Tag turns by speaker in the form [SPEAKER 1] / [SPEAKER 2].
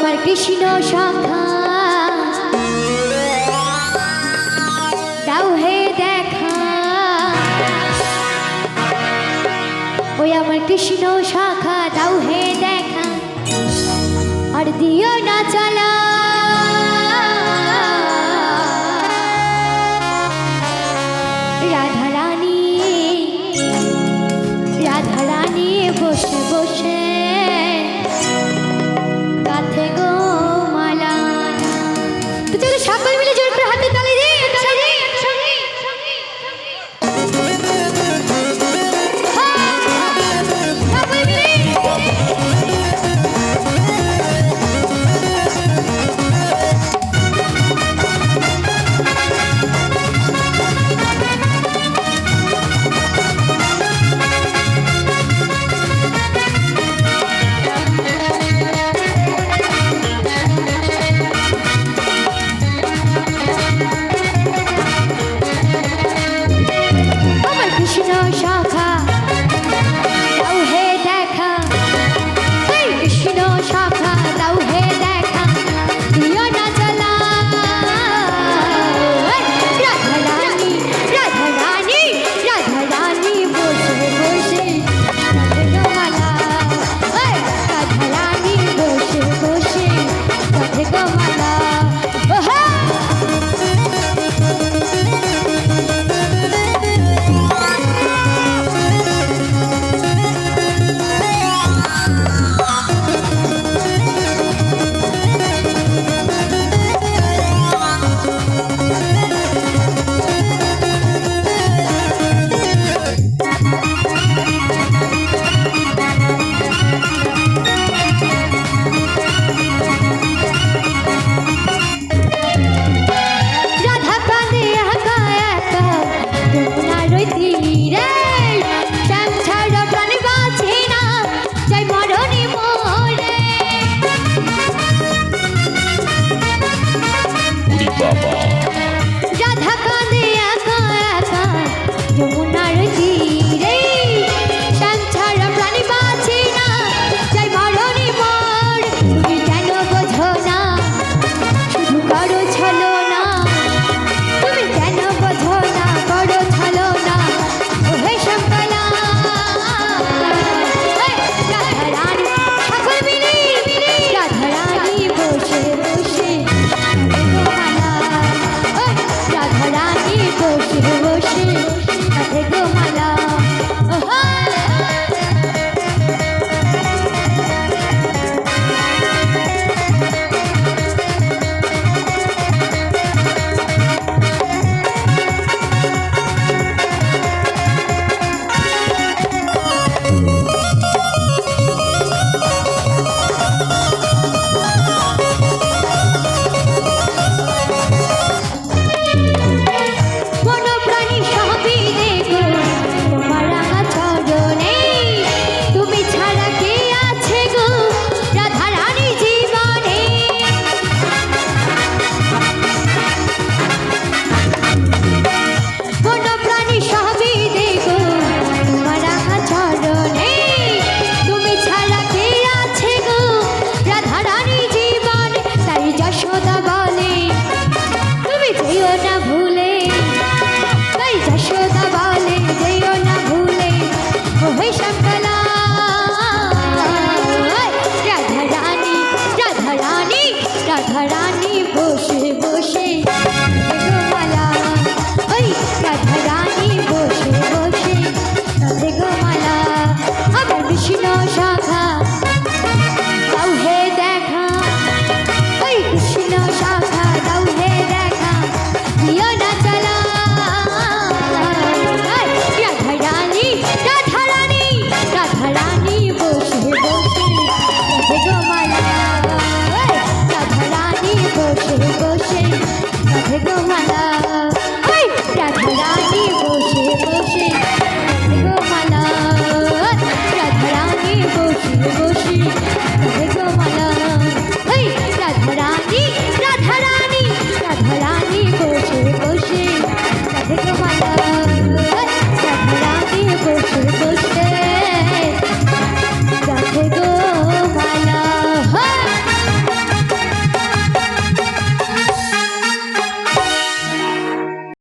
[SPEAKER 1] আমার কৃষ্ণ শাখা দাও দেখা। ওই আমার কৃষ্ণ শাখা দাও হে দেখা। আর দিও না চালা। কাঁধে গো মালা